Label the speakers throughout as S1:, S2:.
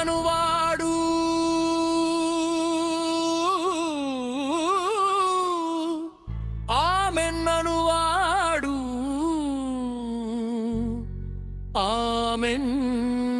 S1: గనువాడు ఆమెన్ననువాడు. Amen.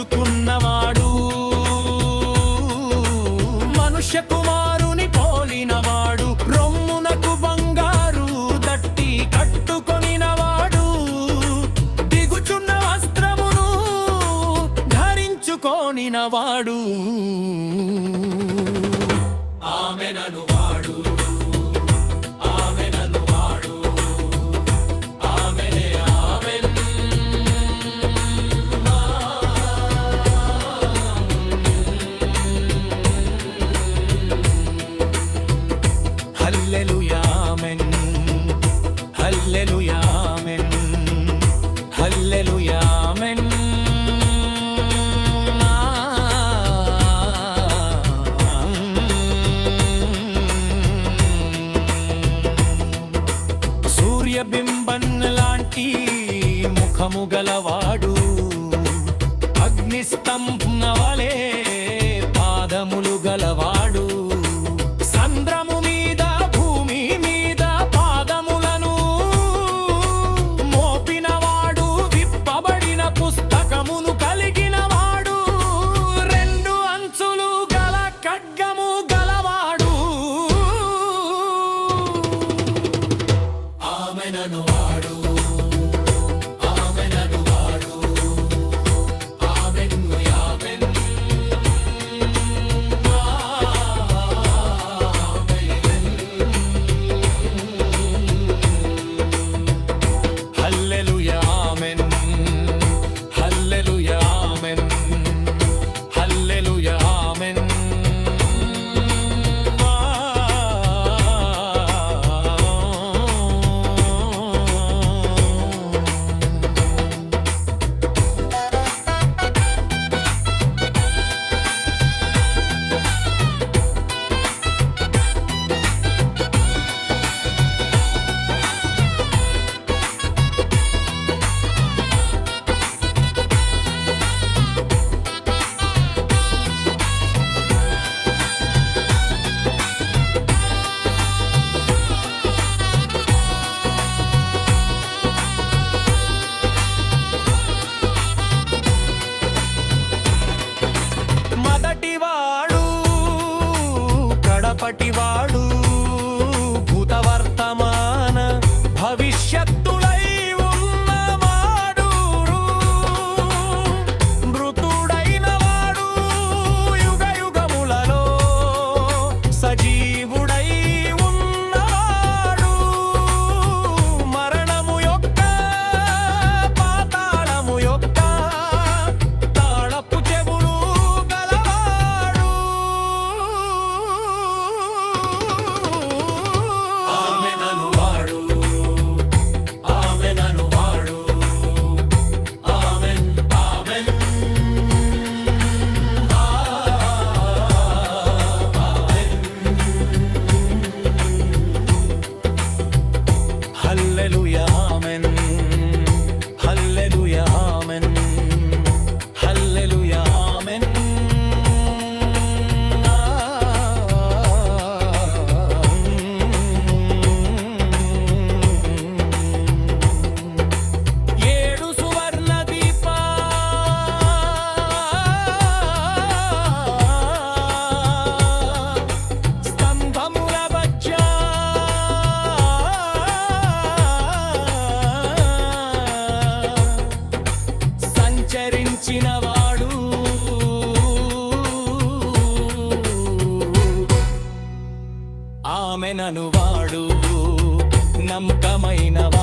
S1: మరచుకున్నవాడు మనుష్య కుమారుని పోలినవాడు రొమ్మునకు బంగారు దట్టి కట్టుకొనినవాడు. దిగుచున్న వస్త్రమును ధరించుకోనినవాడు. గుణముగలవా ఆమె నను వాడు. నమ్మకమైన వాడు